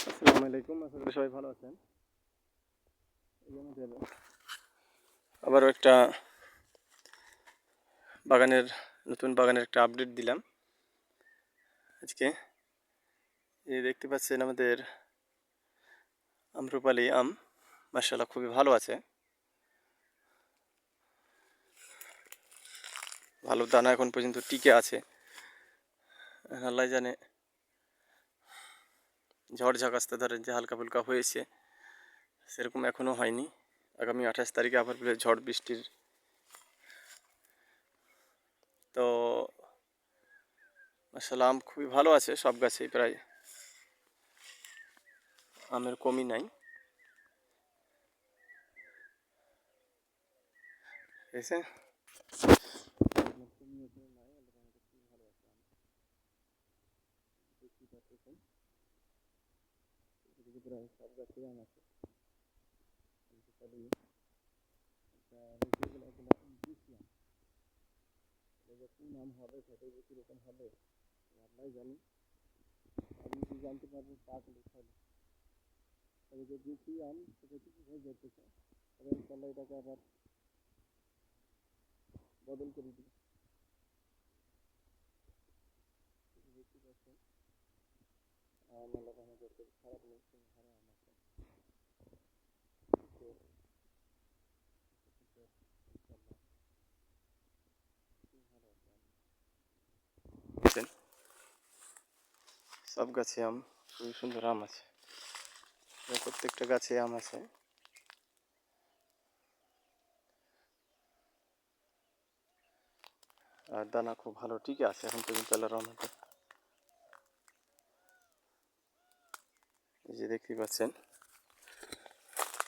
আসসালামু আলাইকুম করি সবাই ভালো আছেন। আবারও একটা বাগানের, নতুন বাগানের একটা আপডেট দিলাম। আজকে এই দেখতে পাচ্ছেন আমাদের আম্রপালি আম মার্শাল্লাহ খুবই ভালো আছে। ভালো দানা এখন পর্যন্ত টিকে আছে। আল্লাহ জানে ঝড় ঝাঁকাস্তে ধরেন যে হালকা ফুলকা হয়েছে, সেরকম এখনও হয়নি। আগামী আঠাশ তারিখে আবার ঝড় বৃষ্টির। তো মাসাল্লাহ আম খুবই ভালো আছে, সব গাছেই প্রায় আমের কমই নাই। ঠিক আছে প্রায় সব গাছেই আম আছে। কোন আম হবে, সেটাই বেশি রকম হবে আল্লাহ জানি আপনি কি জানতে পারবেন পাকলে খাইলে তবে যে সেটা কিছু হয়ে যেতেছে তবে ইনশাল্লাহ এটাকে আবার বদল করে খুব খারাপ নেই খুব ভালো আম আছে তো বুঝছেন সব গাছে আম, খুবই সুন্দর আম আছে। প্রত্যেকটা গাছে আম আছে। আর দানা খুব ভালো টিকে আছে এখন পর্যন্ত আল্লাহ এই যে দেখতে পাচ্ছেন,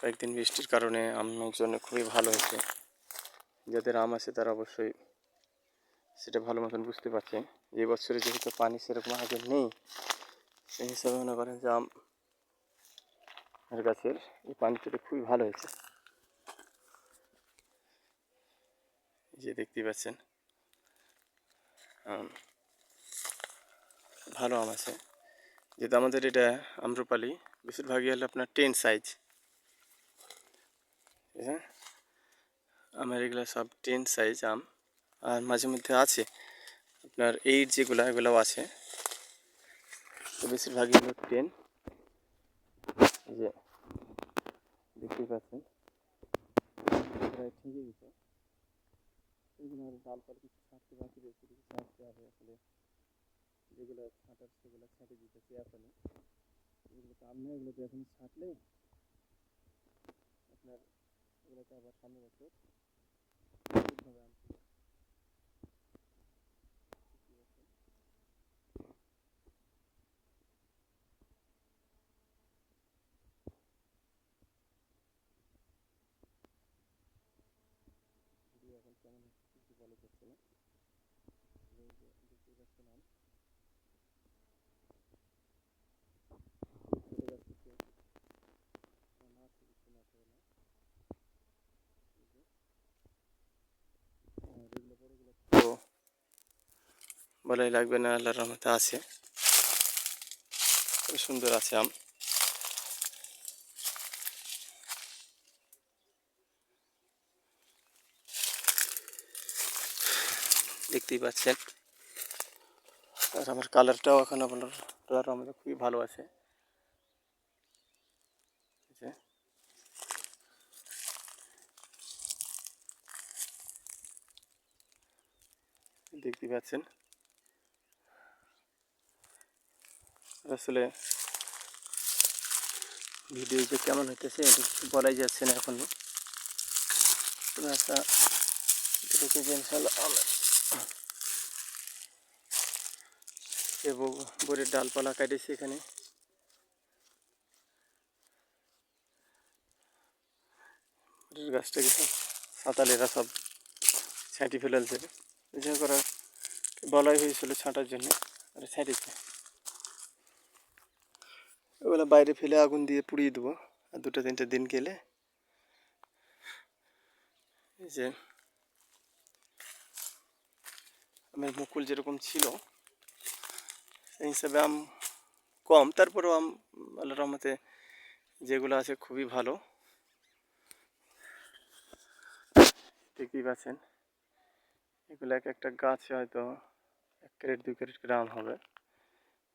কয়েকদিন বৃষ্টির কারণে আমের জন্য খুবই ভালো হয়েছে। যাদের আম আছে তারা অবশ্যই সেটা ভালো মতন বুঝতে পারছে। যে বছরে যেহেতু পানি সেরকম আগে নেই সেই হিসাবে মনে করেন যে আম গাছের এই পানিটা খুবই ভালো হয়েছে। যে দেখতে পাচ্ছেন ভালো আম আছে। যেহেতু আমাদের এটা আম্রপালি, বেশিরভাগই হলো আপনার টেন সাইজ হ্যাঁ? আমার এগুলো সব টেন সাইজ আম। আর মাঝে মধ্যে আছে আপনার এইট যেগুলো, এগুলোও আছে। তো বেশিরভাগই হলো টেন এই যে, দেখতেই পাচ্ছেন। ঠিকই গেছে এগুলো আর ডালপাল কিছু ছাড়তে বাকি রয়েছে, কিছু ছাড়তে হবে আসলে। যেগুলো ছাঁটার, সেগুলো ছাঁটে দিতেছি এখনই। এগুলো তো আমি এগুলো তো এখন ছাঁটলে আপনার এগুলোতে আবার সামনে বছর ঠিকভাবে আনতে হবে। বুঝতে পারছেন? ভিডিও এখন কেমন হচ্ছে কিছু বলা যাচ্ছে না এই যে দেখতেই পাচ্ছেন আম ছোটো গাছ থেকে না আছে কিছু না করে না এই যে আর এগুলো বড়গুলো তো বলাই লাগবে না আল্লাহর রহমতে আছে খুব সুন্দর আছে আম দেখতেই পাচ্ছেন। আর আমার কালারটাও এখন আপনার আল্লাহর রহমতে খুবই ভালো আছে। দেখতে পাচ্ছেন। আসলে ভিডিও যে কেমন হইতেছে, এটা কিছু বলাই যাচ্ছে না এখনও। তবে একটা এটুকু ইনশাল্লাহ আমরা যে ব- বড়ির ডালপালা কাটেছি এখানে গাছটাকে সাঁতালেরা সব ছাঁটি ফেলালছে যা করা বলাই হয়েছিল ছাঁটার জন্য, আর ছাঁটেছে। ওগুলো বাইরে ফেলে আগুন দিয়ে পুড়িয়ে দেবো, আর দুটো তিনটে দিন গেলে। এই যে, আমার মুকুল যেরকম ছিল সেই হিসাবে আম কম, তারপরেও আম, আল্লাহ রহমতে যেগুলো আছে খুবই ভালো। দেখতেই পাচ্ছেন, এগুলো এক একটা গাছে হয়তো এক ক্যারেট, দুই ক্যারেট গ্রাম হবে।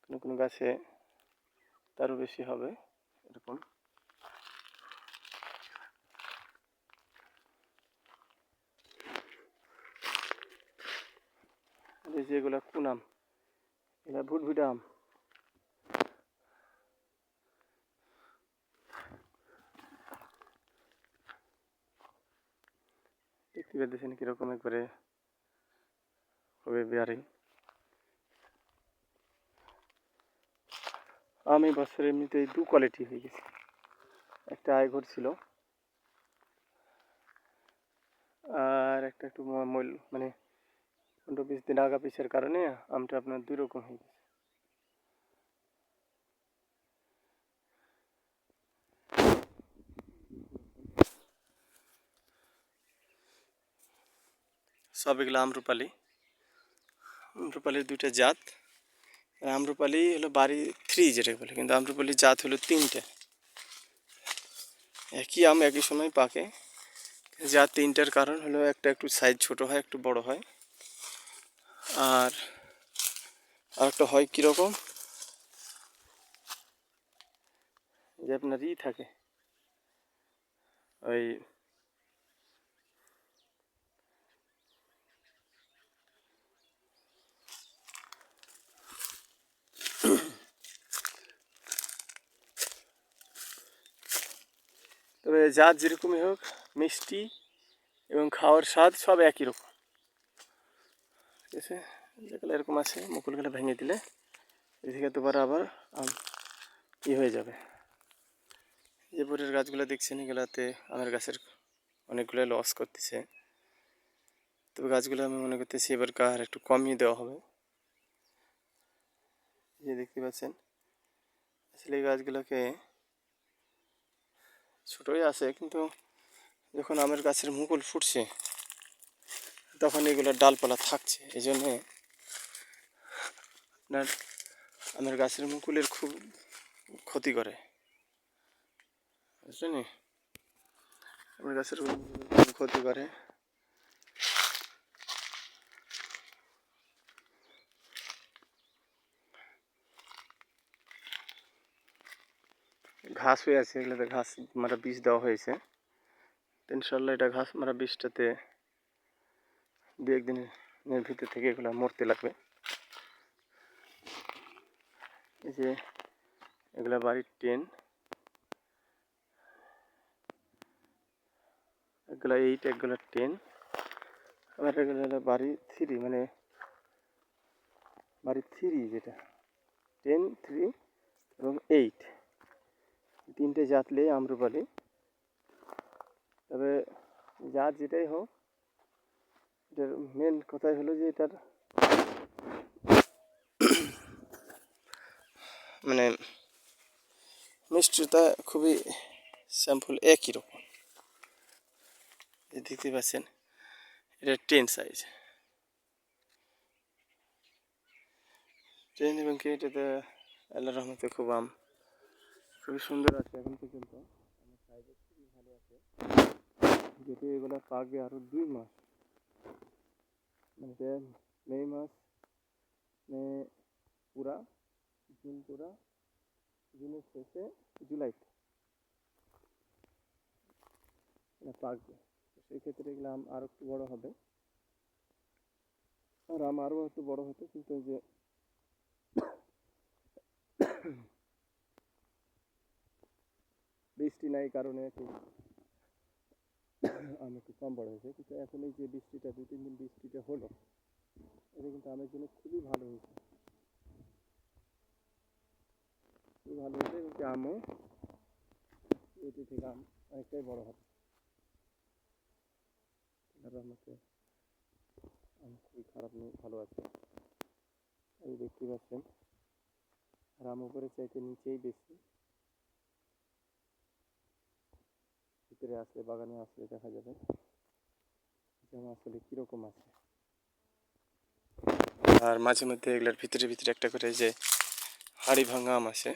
কোনো কোনো গাছে তারও বেশি হবে, এরকম। যেগুলো এই এগুলো ভুটভুটা আম দেখতে পাচ্ছেন কীরকম একবারে হবে বিয়ারিং আমি বছর এমনিতেই দু কোয়ালিটি হয়ে গেছে। একটা আয়ঘর ছিল। আর একটা একটু মূল মানে পনেরো বিশ দিন আগা পিছের কারণে আমটা আপনার দুই রকম হয়ে গেছে। সব এগুলো আমরুপালি। আমরুপালির দুইটা জাত। আমরুপালি হলো বাড়ি থ্রি যেটাকে বলে, কিন্তু আমরুপালির জাত হলো তিনটে। একই আম একই সময় পাকে। জাত তিনটার কারণ হলো একটা একটু সাইজ ছোট হয়, একটু বড় হয়। আর আরেকটা হয় কীরকম? যে আপনার ই থাকে। ওই তবে যা যেরকমই হোক, মিষ্টি এবং খাওয়ার স্বাদ সব একই রকম। আছে যেগুলো এরকম আছে মুকুলগুলো ভেঙে দিলে এদিকে দুবার আবার আম ই হয়ে যাবে। যে বরের গাছগুলো দেখছেন, এগুলাতে আমের গাছের অনেকগুলো লস করতেছে। তবে গাছগুলো আমি মনে করতেছি এবার কার একটু কমিয়ে দেওয়া হবে। যে দেখতে পাচ্ছেন, আসলে এই গাছগুলোকে ছোটোই আছে, কিন্তু যখন আমের গাছের মুকুল ফুটছে তখন এগুলো ডালপালা থাকছে এই জন্যে আপনার আমের গাছের মুকুলের খুব ক্ষতি করে। বুঝলেন আমের গাছের ক্ষতি করে। ঘাস হয়ে আছে, এগুলোতে ঘাস মারা বীজ দেওয়া হয়েছে। ইনশাল্লাহ এটা ঘাস মারা বীজটাতে দু একদিনের ভিতর থেকে এগুলো মরতে লাগবে। এই যে এগুলা বাড়ির টেন। এগুলা এইট এগুলা টেন। আবার এগুলো হলো বাড়ি থ্রি মানে বাড়ি থ্রি যেটা। টেন, থ্রি এবং এইট। তিনটে জাতলে আম্রপালি তবে জাত যেটাই হোক এটার মেন কথাই হলো যে এটার মানে মিষ্টতা খুবই স্যাম্পল একই রকম। দেখতে পাচ্ছেন, এটা টেন সাইজ ট্রেন এবং কি এটাতে আল্লাহ রহমতে খুব আম, খুবই সুন্দর আছে এখন পর্যন্ত। আমার খুবই ভালো আছে। যেহেতু এগুলো পাকবে আরও দুই মাস। মানে যে মে মাস মে পুরা জুন পুরা জুনের শেষে জুলাইতে এটা পাকবে সেই ক্ষেত্রে এগুলো আরও একটু বড় হবে। আর আম আরও একটু বড় হতো, কিন্তু যে বৃষ্টি নাই কারণে একটু আম একটু কম বড় হয়েছে। কিন্তু এখন এই যে বৃষ্টিটা দু তিন দিন বৃষ্টিটা হলো, এটা কিন্তু আমের জন্য খুবই ভালো হয়েছে। খুবই ভালো হয়েছে, এবং আমও এটি থেকে আম অনেকটাই বড় হবে। আল্লাহর রহমতে আম খুবই খারাপ নেই ভালো আছে। এই দেখতে পাচ্ছেন, আর আম উপরে চাইতে নিচেই বেশি। ভিতরে আসলে, বাগানে আসলে দেখা যাবে আম আসলে কীরকম আছে। আর মাঝে মধ্যে এগুলোর ভিতরে ভিতরে একটা করে যে হাড়ি ভাঙা আম আছে।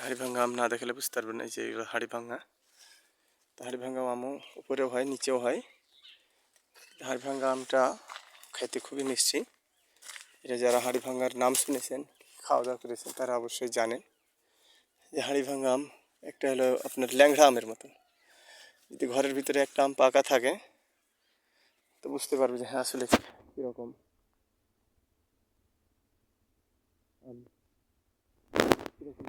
হাড়ি ভাঙা আম না দেখলে বুঝতে পারবেন না যে এগুলো হাড়ি ভাঙা। হাড়ি ভাঙা আমও উপরেও হয়, নিচেও হয়। হাড়ি ভাঙা আমটা খেতে খুবই মিষ্টি। এটা যারা হাড়ি ভাঙার নাম শুনেছেন খাওয়া দাওয়া করেছেন, তারা অবশ্যই জানেন যে হাড়ি ভাঙা আম একটা হলো আপনার ল্যাংড়া আমের মতন যদি ঘরের ভিতরে একটা আম পাকা থাকে, তো বুঝতে পারবে যে হ্যাঁ আসলে কীরকম। কীরকম